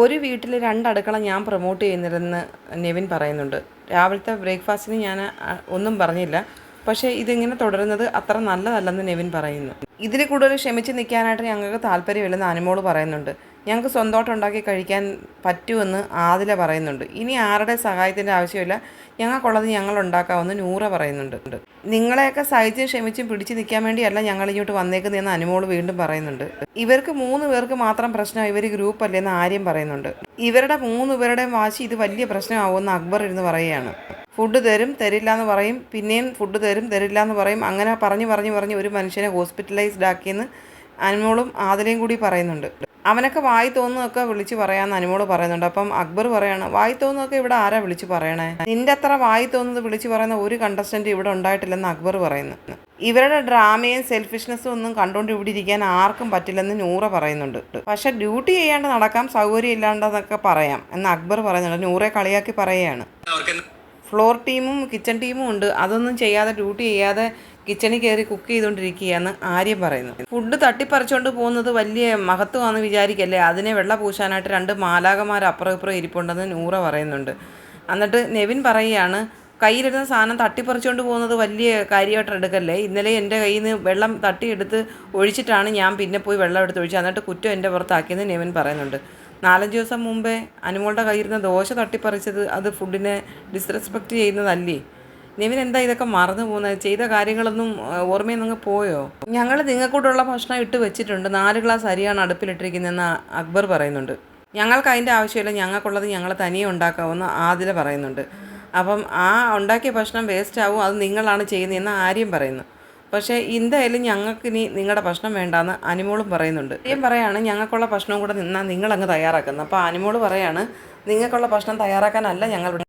ഒരു വീട്ടിൽ രണ്ട് അടുക്കള ഞാൻ പ്രൊമോട്ട് ചെയ്യുന്നില്ലെന്ന് നെവിൻ പറയുന്നുണ്ട്. രാവിലത്തെ ബ്രേക്ക്ഫാസ്റ്റിന് ഞാൻ ഒന്നും പറഞ്ഞില്ല. പക്ഷേ ഇതിങ്ങനെ തുടരുന്നത് അത്ര നല്ലതല്ലെന്ന് നെവിൻ പറയുന്നു. ഇതിൽ കൂടുതൽ ക്ഷമിച്ച് നിൽക്കാനായിട്ട് ഞങ്ങൾക്ക് താല്പര്യമില്ലെന്ന് അനുമോൾ പറയുന്നുണ്ട്. ഞങ്ങൾക്ക് സ്വന്തമായിട്ട് ഉണ്ടാക്കി കഴിക്കാൻ പറ്റുമെന്ന് ആദില പറയുന്നുണ്ട്. ഇനി ആരുടെ സഹായത്തിന്റെ ആവശ്യമില്ല. ഞങ്ങൾക്കുള്ളത് ഞങ്ങൾ ഉണ്ടാക്കാമെന്ന് നൂറ പറയുന്നുണ്ട്. നിങ്ങളെയൊക്കെ സഹിച്ചും ക്ഷമിച്ചും പിടിച്ചു നിൽക്കാൻ വേണ്ടിയല്ല ഞങ്ങൾ ഇങ്ങോട്ട് വന്നേക്കുന്നതെന്ന് അനുമോൾ വീണ്ടും പറയുന്നുണ്ട്. ഇവർക്ക് മൂന്ന് പേർക്ക് മാത്രം പ്രശ്നം ഇവർ ഗ്രൂപ്പ് അല്ലേന്ന് ആര്യം പറയുന്നുണ്ട്. ഇവരുടെ മൂന്ന് പേരുടെയും വാശി ഇത് വലിയ പ്രശ്നമാവുമെന്ന് അക്ബർ ഇരുന്ന് പറയുകയാണ്. ഫുഡ് തരും തരില്ല എന്ന് പറയും. പിന്നെയും ഫുഡ് തരും തരില്ല എന്ന് പറയും. അങ്ങനെ പറഞ്ഞു പറഞ്ഞു പറഞ്ഞ് ഒരു മനുഷ്യനെ ഹോസ്പിറ്റലൈസ്ഡ് ആക്കിയെന്ന് അനുമോളും ആദിലയും കൂടി പറയുന്നുണ്ട്. അവനൊക്കെ വായി തോന്നുന്നതൊക്കെ വിളിച്ച് പറയാമെന്ന് അനുമോൾ പറയുന്നുണ്ട്. അപ്പം അക്ബർ പറയാണ് വായി തോന്നുന്നതൊക്കെ ഇവിടെ ആരാ വിളിച്ച് പറയണേ? നിന്റെ അത്ര വായി തോന്നുന്നത് വിളിച്ച് പറയുന്ന ഒരു കണ്ടസ്റ്റന്റ് ഇവിടെ ഉണ്ടായിട്ടില്ലെന്ന് അക്ബർ പറയുന്നു. ഇവരുടെ ഡ്രാമയും സെൽഫിഷ്നെസ്സും ഒന്നും കണ്ടുകൊണ്ട് ഇവിടെ ഇരിക്കാൻ ആർക്കും പറ്റില്ലെന്ന് നൂറ പറയുന്നുണ്ട്. പക്ഷെ ഡ്യൂട്ടി ചെയ്യാണ്ട് നടക്കാം സൗകര്യം ഇല്ലാണ്ടെന്നൊക്കെ പറയാം എന്ന് അക്ബർ പറയുന്നുണ്ട്. നൂറെ കളിയാക്കി പറയുകയാണ്. ഫ്ലോർ ടീമും കിച്ചൺ ടീമും ഉണ്ട്. അതൊന്നും ചെയ്യാതെ ഡ്യൂട്ടി ചെയ്യാതെ കിച്ചണിൽ കയറി കുക്ക് ചെയ്തുകൊണ്ടിരിക്കുകയെന്ന് ആര്യം പറയുന്നു. ഫുഡ് തട്ടിപ്പറിച്ചുകൊണ്ട് പോകുന്നത് വലിയ മഹത്വമാണെന്ന് വിചാരിക്കല്ലേ? അതിനെ വെള്ള പൂശാനായിട്ട് രണ്ട് മാലാകമാർ അപ്പുറം ഇപ്പുറം ഇരിപ്പുണ്ടെന്ന് നൂറ പറയുന്നുണ്ട്. എന്നിട്ട് നെവിൻ പറയുകയാണ് കയ്യിലിരുന്ന സാധനം തട്ടിപ്പറിച്ചുകൊണ്ട് പോകുന്നത് വലിയ കാര്യമായിട്ട് എടുക്കല്ലേ? ഇന്നലെ എന്റെ കയ്യിൽ നിന്ന് വെള്ളം തട്ടിയെടുത്ത് ഒഴിച്ചിട്ടാണ് ഞാൻ പിന്നെ പോയി വെള്ളം എടുത്ത് ഒഴിച്ചത്. എന്നിട്ട് കുറ്റം എന്റെ പുറത്താക്കിയെന്ന് നെവിൻ പറയുന്നുണ്ട്. നാലഞ്ച് ദിവസം മുമ്പേ അനുമോളുടെ കയ്യിരുന്ന ദോശ തട്ടിപ്പറിച്ചത് അത് ഫുഡിനെ ഡിസ്റെസ്പെക്റ്റ് ചെയ്യുന്നതല്ലേ? നിവിൻ എന്താ ഇതൊക്കെ മറന്നു പോകുന്നത്? ചെയ്ത കാര്യങ്ങളൊന്നും ഓർമ്മയിൽ നിന്ന് പോയോ? ഞങ്ങൾ നിങ്ങൾക്കൂട്ടുള്ള ഭക്ഷണം ഇട്ട് വെച്ചിട്ടുണ്ട്. നാല് ഗ്ലാസ് അരിയാണ് അടുപ്പിലിട്ടിരിക്കുന്നതെന്ന് അക്ബർ പറയുന്നുണ്ട്. ഞങ്ങൾക്ക് അതിന്റെ ആവശ്യമില്ല. ഞങ്ങൾക്കുള്ളത് ഞങ്ങൾ തനിയെ ഉണ്ടാക്കാമെന്ന് ആദില പറയുന്നുണ്ട്. അപ്പം ആ ഉണ്ടാക്കിയ ഭക്ഷണം വേസ്റ്റ് ആവും. അത് നിങ്ങളാണ് ചെയ്യുന്നതെന്ന് ആര്യം പറയുന്നു. പക്ഷേ എന്തായാലും ഞങ്ങൾക്ക് ഇനി നിങ്ങളുടെ ഭക്ഷണം വേണ്ടാന്ന് അനിമോളും പറയുന്നുണ്ട്. ഞാൻ പറയാണ് ഞങ്ങൾക്കുള്ള ഭക്ഷണം കൂടെ നിന്നാൽ നിങ്ങളങ്ങ് തയ്യാറാക്കുന്നത്. അപ്പോൾ അനിമോൾ പറയാണ് നിങ്ങൾക്കുള്ള ഭക്ഷണം തയ്യാറാക്കാനല്ല ഞങ്ങൾ